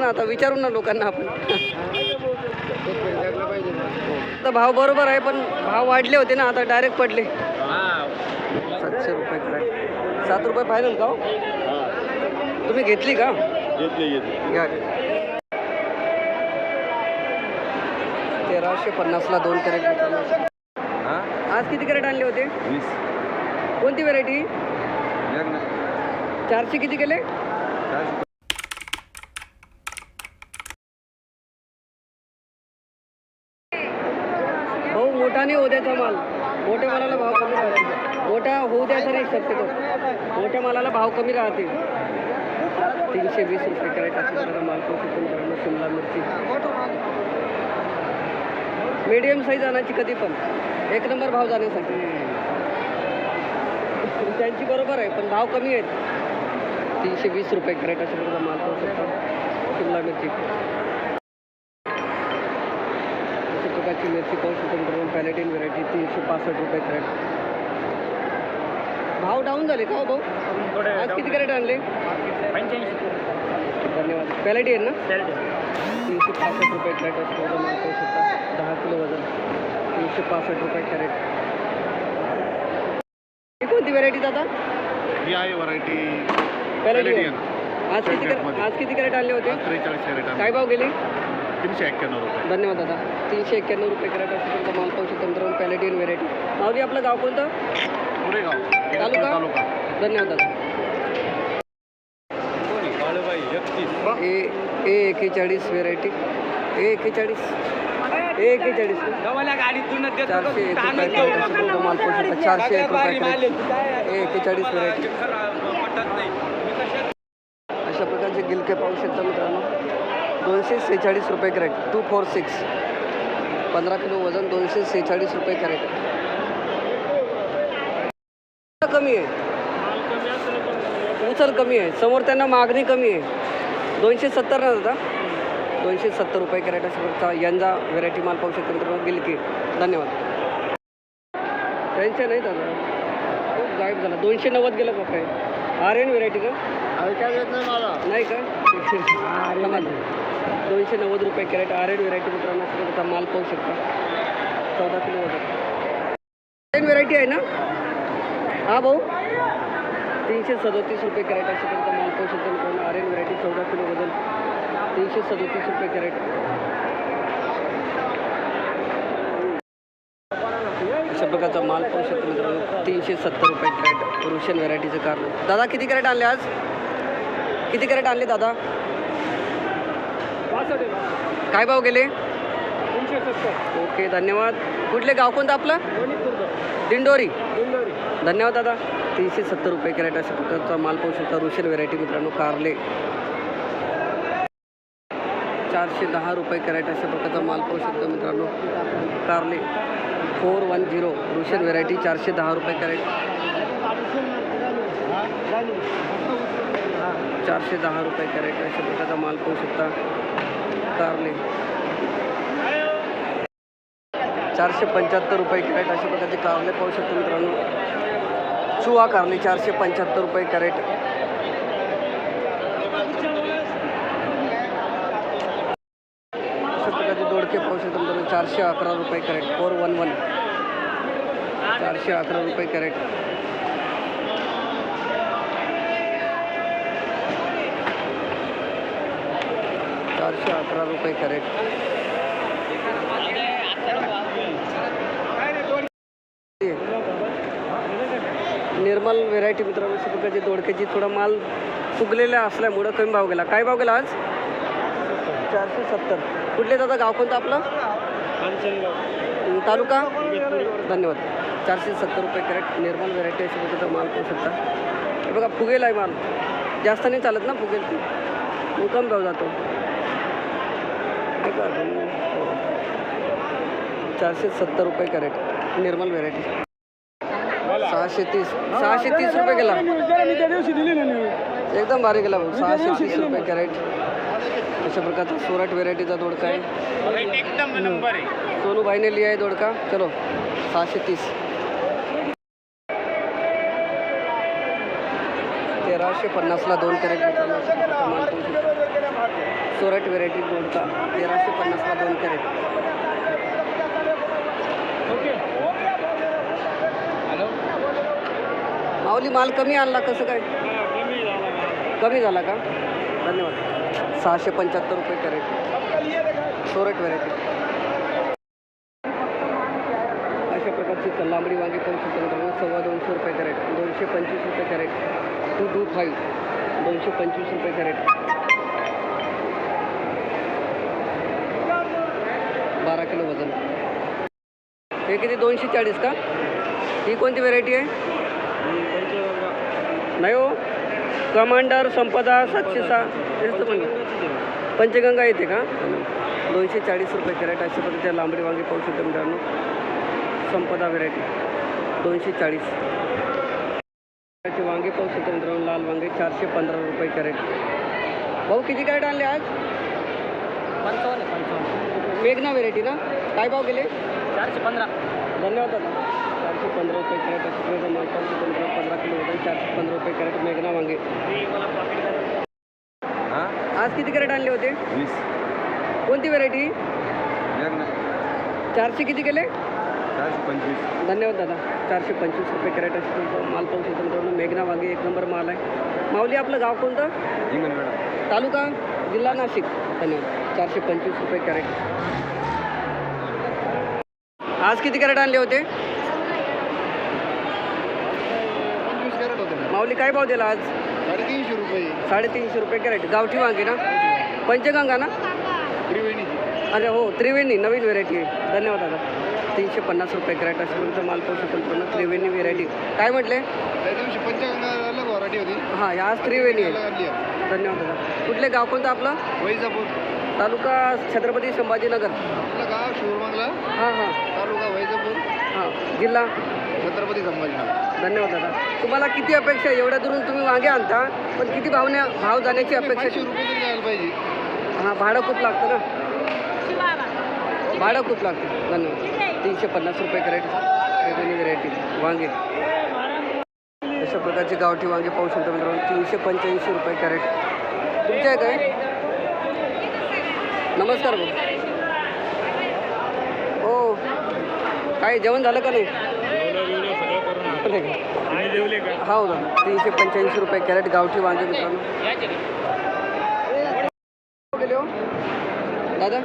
ना आता विचारू ना लोकांना आपण. तर भाव बरोबर आहे पण भाव वाढले होते ना आता डायरेक्ट पडले. सातशे रुपये सात रुपये फायनल का हो? तुम्ही घेतली का? घ्या. तेराशे पन्नासला दोन कॅरेट. आज किती कॅरेट आणले होते? कोणती व्हरायटी चारशे किती केले? भाऊ मोठा नाही द्यायचा माल. मोठ्या मालाला भाव कमी राहते मोठा होऊ द्यायचा नाही शक्यतो. मोठ्या मालाला भाव कमी राहते तीनशे वीस रुपये कॅरेट माल पाहू शिमला मिरची. मीडियम साईज आणायची कधी पण. एक नंबर भाव जाण्यासाठी. त्यांची बरोबर आहे पण भाव कमी आहेत. तीनशे वीस रुपये कॅरेट अशा माल पाहू शकतो शिमला मिरची. प्रकारची मिरची पाहू शकतो मित्रांनो पॅलेटिन व्हरायटी तीनशे पासष्ट रुपये कॅरेट भाव डाऊन झाले का भाऊ? आज किती कॅरेट आणले? धन्यवाद. पॅलेटी आहे ना तीनशे पासष्ट रुपये कॅरेट असतो पाहू शकता दहा किलो वजन. तीनशे पासष्ट रुपये कॅरेट ही कोणती व्हरायटी दादा? ही आहे व्हरायटी पॅलेटी. आज किती. आज किती कॅरेट आणले होते? काय भाव गेले? तीनशे एक्क्याण्णव रुपये. धन्यवाद दादा. तीनशे एक्क्याण्णव रुपये कॅरेट असतो तुमचा माल पाहू शकतो मित्रांनो पॅलेटियन व्हेरायटी मावली आपलं गाव कोणतं? पुरेगाव. तालुका? तालुका. धन्यवाद दादा. ए ए एकेचाळीस व्हेरायटी ए एकेचाळीस. ए एकेचाळीस. चारशे एक रुपये कॅरेट असतो तुमचा माल पाहू शकता चारशे एक रुपये कॅरेट ए एकेचाळीस व्हेरायटी अशा प्रकारचे गिलके पाहू शकता मित्रांनो. दोनशे सेहेचाळीस रुपये कॅरेट. टू फोर सिक्स पंधरा किलो वजन दोनशे सेहेचाळीस रुपये कॅरेट. कमी आहे. उचल कमी आहे. समोर त्यांना मागणी कमी आहे. दोनशे सत्तर ना दादा दोनशे सत्तर रुपये कॅरेट समोरचा. प्रकारचा व्हेरायटी माल पाहू शकता गेली की. धन्यवाद. टेन्शन नाही दादा? खूप गायब झाला. दोनशे नव्वद गेलं का काय आर एन व्हेरायटी का? नाही का धन्यवाद. दोनशे नव्वद रुपये कॅरेट आर एन व्हेरायटी मित्रांनो प्रकारचा माल पाहू शकता. चौदा किलो वजन. आर एन व्हेरायटी आहे ना? हा भाऊ? तीनशे सदोतीस रुपये कॅरेट अशा प्रकारचा माल पाहू शकता मित्रांनो. आर एन व्हेरायटी चौदा किलो वजन. तीनशे सदोतीस रुपये कॅरेट. अशा प्रकारचा माल पाहू शकतो मित्रांनो. तीनशे सत्तर रुपये कॅरेट रुशियन व्हरायटीचं कार. दादा किती कॅरेट आणले आज? किती कॅरेट आणले दादा? काय भाव गेले? ओके धन्यवाद. कुठले गाव कोणतं आपलं? दिंडोरी. धन्यवाद दादा. तीनशे सत्तर रुपये कॅरेट अशा प्रकारचा माल पाहू शकता रुशियन व्हरायटी मित्रांनो कारले. चारशे दहा रुपये कॅरेट अशा प्रकारचा माल पाहू शकता मित्रांनो कारले. फोर वन झिरो रुशन व्हेरायटी चारशे दहा रुपये कॅरेट. चारशे दहा रुपये कॅरेट अशा प्रकारचा माल पाहू शकता. कारले. चारशे पंच्याहत्तर रुपये कॅरेट अशा प्रकारचे कारले पाहू शकतो मित्रांनो. चुवा कारले चारशे पंच्याहत्तर रुपये कॅरेट अशा प्रकारचे दोडके पाहू शकतो मित्रांनो चारशे अकरा रुपये कॅरेट. फोर वन वन चारशे अकरा रुपये कॅरेट. चारशे अकरा रुपये कॅरेट. निर्मल व्हेरायटी मित्रांनो अशा प्रकारची दोडक्याची थोडा माल फुगलेला असल्यामुळं कमी भाव गेला. काय भाव गेला आज? चारशे सत्तर. कुठले दादा? गाव कोणतं आपलं? तालुका? धन्यवाद. चारशे सत्तर रुपये कॅरेट निर्मल व्हेरायटी अशा प्रकारचा माल पाहू शकता. हे बघा फुगेल आहे माल. जास्त नाही चालत ना फुगेल ती. कमी भाव जातो. चारशे सत्तर रुपये कॅरेट निर्मल व्हेरायटी सहाशे तीस सहाशे तीस रुपये गेला एकदम भारी गेला भाऊ सहाशे तीस रुपये कॅरेट. अशा प्रकारचा सोरट व्हेरायटीचा दोडका आहे. एकदम नंबर आहे. सोनू भाईने लिहा आहे दोडका. चलो सहाशे तीस. तेराशे पन्नासला दोन कॅरेट. सोरट व्हेरायटी गोल्डचा तेराशे पन्नासला दोन कॅरेट. माऊली माल कमी आणला कसं काय? कमी झाला का? धन्यवाद. सहाशे पंच्याहत्तर रुपये कॅरेट. सोरट व्हेरायटी अशा प्रकारची लांबडी वांगी पण सुद्धा सव्वा दोनशे रुपये कॅरेट दोनशे पंचवीस रुपये कॅरेट. टू टू फाईव्ह दोनशे पंचवीस रुपये कॅरेट. बारा किलो वजन. हे किती? दोनशे चाळीस का? ही कोणती व्हेरायटी आहे? नाही हो. कमांडर संपदा सातशे सहा पंचगंगा येते का? दोनशे चाळीस रुपये कॅरेट अशा पद्धतीच्या लांबडी वांगी पाहू शकतो मित्रांनो. संपदा व्हेरायटी दोनशे चाळीस. वांगे पाहू शकतो मित्रांनो लाल वांगे चारशे पंधरा रुपये कॅरेट. भाऊ किती कॅरेट आणले आज? पंचावन्न पंचावन्न. मेघना व्हेरायटी ना? काय भाव गेले? चारशे पंधरा. धन्यवाद दादा. पंधरा रुपये कॅरेट माल पाहू शकतो मित्रांनो पंधरा किलो वजन चारशे पंधरा रुपये कॅरेट मेघना वांगे. आज किती कॅरेट आणले होते? वीस. कोणती व्हेरायटी चारशे किती केले? चारशे पंचवीस. धन्यवाद दादा. चारशे पंचवीस रुपये कॅरेट असतो माल पाहू शकतो मित्रांनो मेघना वांगे एक नंबर माल आहे. माऊली आपलं गाव कोणतं? हिंगणवेडा तालुका? जिल्हा नाशिक. धन्यवाद. चारशे पंचवीस रुपये कॅरेट. आज किती कॅरेट आणले होते? माऊली काय भाव दिला आज? साडेतीनशे रुपये. साडेतीनशे रुपये कॅरेट. गावठी वांगी ना? पंचगंगा ना? त्रिवेणीची अरे हो त्रिवेणी नवीन व्हेरायटी आहे. धन्यवाद दादा. तीनशे पन्नास रुपये कॅरेट असेपर्यंत माल पाहू शकतो पूर्ण त्रिवेणी व्हेरायटी काय म्हटले? पंचगंगा व्हरायटी होती. हां आज त्रिवेणी आहे. धन्यवाद दादा. कुठले गाव कोणतं आपलं? वैजापूर. तालुका छत्रपती संभाजीनगर. आपलं गाव शिवरमांगला हां हां. तालुका वैजापूर. हां जिल्हा? छत्रपती संभाजीनगर धन्यवाद दादा. तुम्हाला किती अपेक्षा आहे? एवढ्या दुरून तुम्ही वांगे आणता पण किती भावने भाव जाण्याची अपेक्षा पाचशे आहे? रुपये तरी जायला पाहिजे. हां भाडं खूप लागतं ना? भाडं खूप लागतं. धन्यवाद. तीनशे पन्नास रुपये कॅरेट. वेगवेगळी व्हेरायटी वांगे. अशा प्रकारचे गावठी वांगे पाहू शकतो मित्रांनो. तीनशे पंच्याऐंशी रुपये कॅरेट. तुमचे आहे काय नमस्कार भाऊ. हो. काय जेवण झालं का नाही? का? हो दादा तीनशे पंच्याऐंशी रुपये कॅरेट गावठी वांगे मित्रांनो. गेले हो. दादा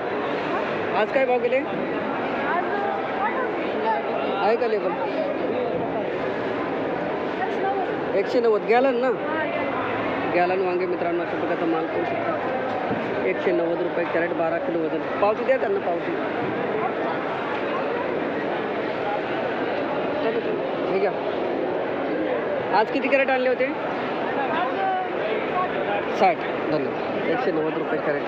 आज काय भाव गेले? आहे का लेबल एकशे नव्वद. गॅलन ना? गॅलन वांगे मित्रांनो अशा प्रकारचा माल पाहू शकता. एकशे नव्वद रुपये कॅरेट बारा किलो वजन. पावती द्या त्यांना पावती. हे घ्या आज किती कॅरेट आणले होते? साठ. धन्यवाद. एकशे नव्वद रुपये कॅरेट.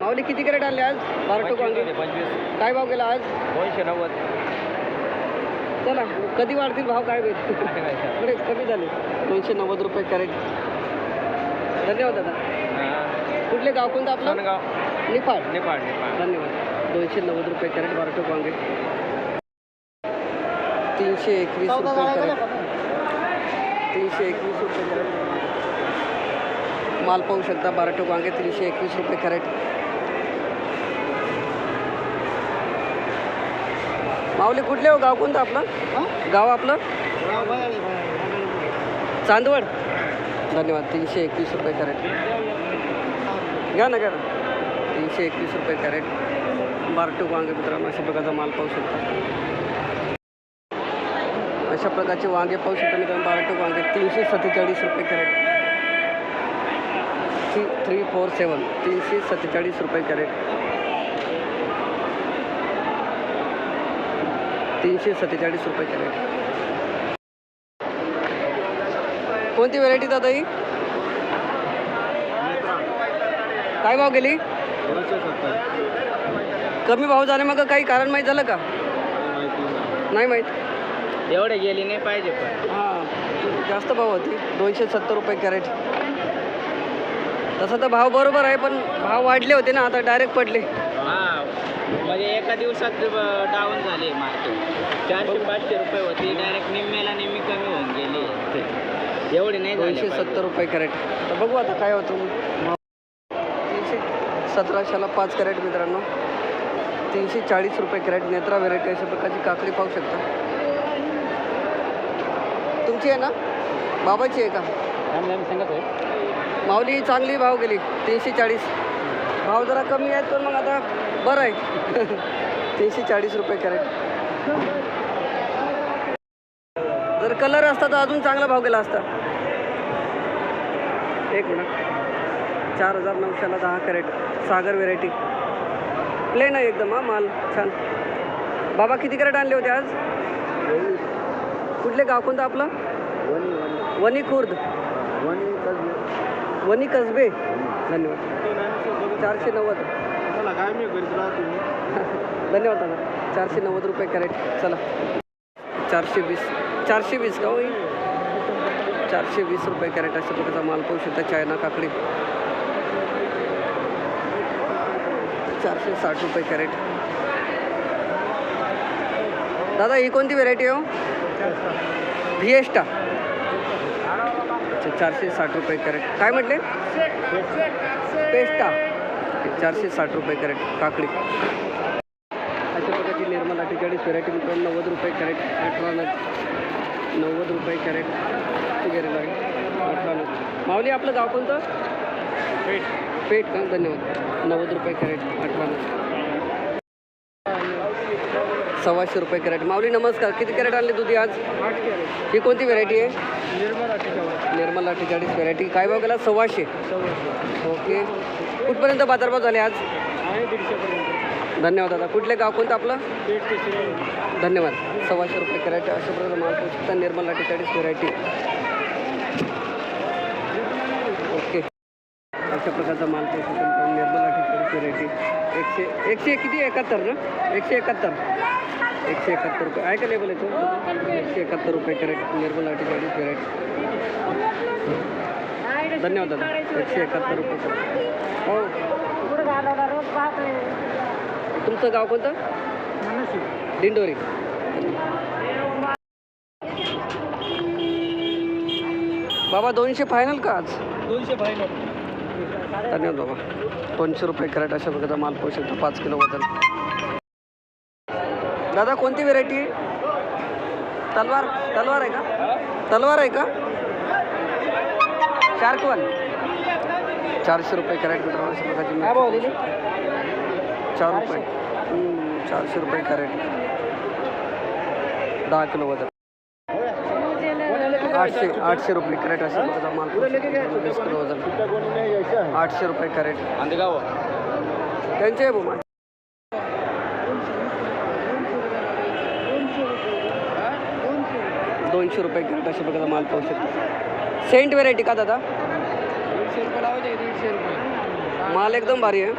माऊली किती कॅरेट आणले आज? बारा टोक वांगे पंचवीस. काय भाव गेला आज? दोनशे नव्वद. चला कधी वाढतील भाव? काय भेट कमी झाले. दोनशे नव्वद रुपये कॅरेट. धन्यवाद दादा. कुठले गाव कोणतं आपलं? सोनगाव निफाड. नेपाळ धन्यवाद. दोनशे नव्वद रुपये कॅरेट बारा टोक वांगे तीनशे एकवीस रुपये तीनशे एकवीस रुपये माल पाहू शकता बारा टोक वांगे तीनशे एकवीस रुपये कॅरेट. माऊली कुठले हो? गाव कोणतं आपलं? गाव आपलं? चांदवड. धन्यवाद तीनशे एकवीस रुपये कॅरेट. घ्या ना घ्या तीनशे एकवीस रुपये कॅरेट. बारटूक वांगे मित्रांनो अशा प्रकारचा माल पाहू शकता. अशा प्रकारचे वांगे पाहू शकता मित्रांनो बारटूक वांगे. तीनशे सत्तेचाळीस रुपये crate. Three three four seven तीनशे सत्तेचाळीस रुपये कॅरेट. तीनशे सत्तेचाळीस रुपये कॅरेट. कोणती व्हरायटी दादा ही? काय भाव गेली? कमी भाव झाले मग काही कारण माहीत झालं का? नाही माहीत. एवढे गेली नाही पाहिजे पण. हां जास्त भाव होती. दोनशे सत्तर रुपये कॅरेट. तसं तर भाव बरोबर आहे पण भाव वाढले होते ना आता डायरेक्ट पडले. हा म्हणजे एका दिवसात डाऊन झाले मार्केट चारशे पाचशे रुपये होती डायरेक्ट निम्म्याला निम्मी कमी होऊन गेली. एवढे नाही दोनशे. सत्तर रुपये कॅरेट. तर बघू आता काय होतं. तीनशे सतराशेला पाच कॅरेट मित्रांनो. तीनशे चाळीस रुपये कॅरेट नेत्रा व्हेरायटी अशा प्रकारची काकडी पाहू शकता. तुमची आहे ना? बाबाची आहे का? माऊली चांगली भाव गेली तीनशे चाळीस. भाव जरा कमी आहेत पण मग आता बरं आहे. तीनशे चाळीस रुपये कॅरेट. जर कलर असता तर अजून चांगला भाव गेला असता. एक मिनिट. चार हजार नऊशेला दहा कॅरेट. सागर व्हेरायटी प्लेन आहे एकदम हा माल. छान. बाबा किती कॅरेट आणले होते आज? कुठले गाव कोणतं आपलं? वनी खुर्द वनी कसबे धन्यवाद. चारशे नव्वद. काय मी धन्यवाद दादा. चारशे नव्वद रुपये कॅरेट. चला. चारशे वीस. चारशे वीस का होई? चारशे वीस रुपये कॅरेट अशा प्रकारचा माल पाहू शकता चायना काकडी. चारशे साठ रुपये कॅरेट. दादा ही कोणती व्हेरायटी आहे हो? व्हिएस्टा अच्छा चारशे साठ रुपये कॅरेट. काय म्हटले? पेस्टा. चारशे साठ रुपये कॅरेट. काकडी. अशा प्रकारची निर्मल अठ्ठेचाळीस व्हेरायटी मित्रांनो नव्वद रुपये कॅरेट अठरा नग नव्वद रुपये कॅरेट. वगैरे अठरा नग. माऊली आपलं गाव कोणतं? पेठ. पेठ का? धन्यवाद. नव्वद रुपये कॅरेट अठरा नग. सव्वाशे रुपये कॅरेट. माऊली नमस्कार. किती कॅरेट आणले दुधी आज? ही कोणती व्हेरायटी आहे? निर्मल निर्मल अठ्ठेचाळीस व्हरायटी काय भाव गेला? सव्वाशे. ओके. कुठपर्यंत बाजारभाव झाले आज? धन्यवाद दादा. कुठले गाव कोणतं आपलं? धन्यवाद. सव्वाशे रुपये कॅरेट अशा प्रकारे माल पोहोचू शकता निर्मल अठ्ठेचाळीस व्हरायटी ओके. अशा प्रकारचा माल पोहोचू शकता निर्मल अठ्ठेचाळीस व्हेरायटी एकशे एकशे किती? एकाहत्तर ना? एकशे एकाहत्तर. एकशे एकाहत्तर रुपये. आहे का लेबल याचं? एकशे एकाहत्तर रुपये कॅरेट. निर्मल अठ्ठेचाळीस व्हेरायटी धन्यवाद दादा. एकशे एकाहत्तर रुपये हो. तुमचं गाव कोणतं? दिंडोरी. बाबा दोनशे फायनल का आज? दोनशे फायनल धन्यवाद बाबा. दोनशे रुपये कॅरेट अशा प्रकारचा माल पाहू शकतो पाच किलो वजन. दादा कोणती व्हेरायटी तलवार तलवार आहे का? तलवार आहे का? Shark one. चारशे रुपये कॅरेट मित्रांनो. चार रुपये. चारशे. रुपये कॅरेट. दहा किलो वजन. आठशे आठशे रुपये कॅरेट अशा प्रकारचा माल. वीस किलो वजन. आठशे रुपये कॅरेट. त्यांचे आहे बुमा दोनशे रुपये कॅरेट अशा प्रकारचा माल पाहू शकतो. सेंट व्हेरायटी का दादा? दीडशे रुपये लावायचे दीडशे रुपये. माल एकदम भारी आहे.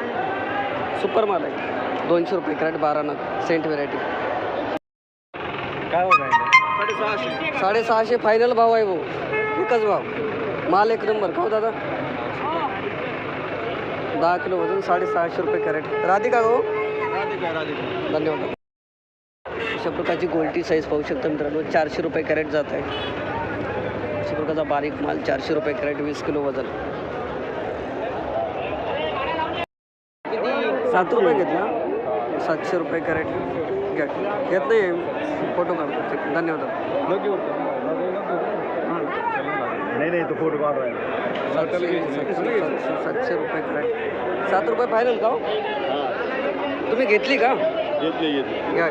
सुपर माल आहे. दोनशे रुपये कॅरेट बारा नग. सेंट व्हेरायटी काय साडेसहाशे साडेसहाशे फायनल भाव आहे भाऊ. एकच भाव. माल एक नंबर का हो दादा? दहा किलो वजन साडेसहाशे रुपये कॅरेट. राधिका गो राधिका राधिका. धन्यवाद. अशा प्रकारची गोल्टी साईज पाहू शकता मित्रांनो. चारशे रुपये कॅरेट जात आहे. अशा प्रकारचा बारीक माल चारशे रुपये कॅरेट वीस किलो वजन. सात रुपये घेतला? सातशे रुपये कॅरेट. घ्या. घेत नाही फोटो काढतो. ठीक. धन्यवाद नाही नाही तो फोटो काढ सातशे रुपये कॅरेट. सात रुपये फायनल का हो? तुम्ही घेतली का? येतले येते घ्या.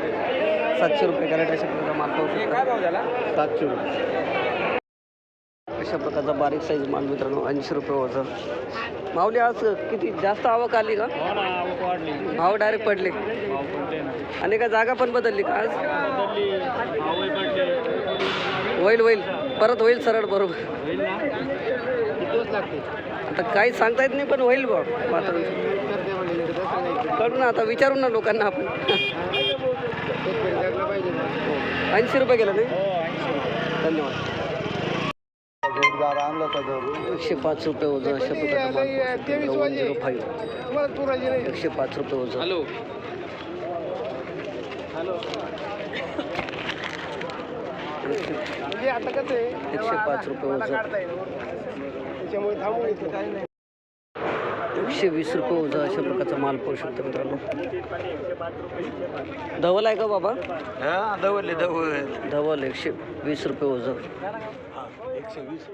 सातशे रुपये कॅरेट अशा प्रकारचा माल पाहू शकता. सातशे रुपये. अशा प्रकारचा बारीक साईज माल मित्रांनो ऐंशी रुपये वजन. माऊली आज किती जास्त आवक आली का? हो भाव डायरेक्ट पडले. आणि का जागा पण बदलली का आज? होईल होईल. परत होईल सरळ बरोबर. आता काही सांगता येत नाही पण होईल बा वातावरण करू ना आता विचारू ना लोकांना आपण. ऐंशी रुपये गेलं नाही? धन्यवाद होता जोर एकशे पाच रुपये वजन अशा प्रकारचा फाईव्ह. एकशे पाच रुपये वजन. हॅलो. हॅलो. परिस्थिती आता कसं आहे? एकशे पाच रुपये ओझं त्याच्यामुळे थांबून येतो एकशे वीस रुपये ओझं अशा प्रकारचा माल पाहू शकतो मित्रांनो. धवल आहे का बाबा? दवले दवल धवल. एकशे वीस रुपये ओझं. एकशे वीस